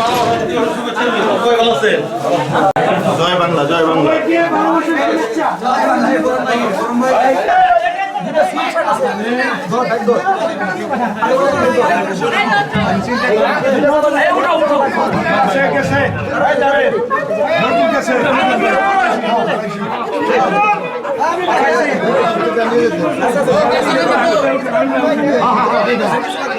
ভালো শুভেচ্ছা সবাই ভালো আছেন জয় বাংলা জয় বাংলা Çıkmadı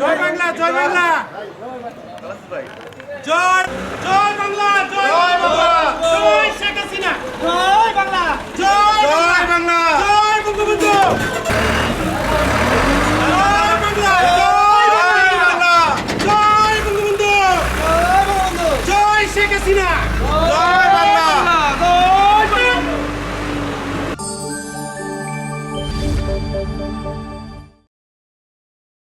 জয় বাংলা জয় বাংলা জয় জয় বাংলা জয় বাংলা। জয় শেখ হাসিনা জয় বাংলা জয় জয় বাংলা জয় বঙ্গবন্ধু জয় বাংলা জয় বাংলা জয় জয় শেখ হাসিনা জয় বাংলা জয় বাংলা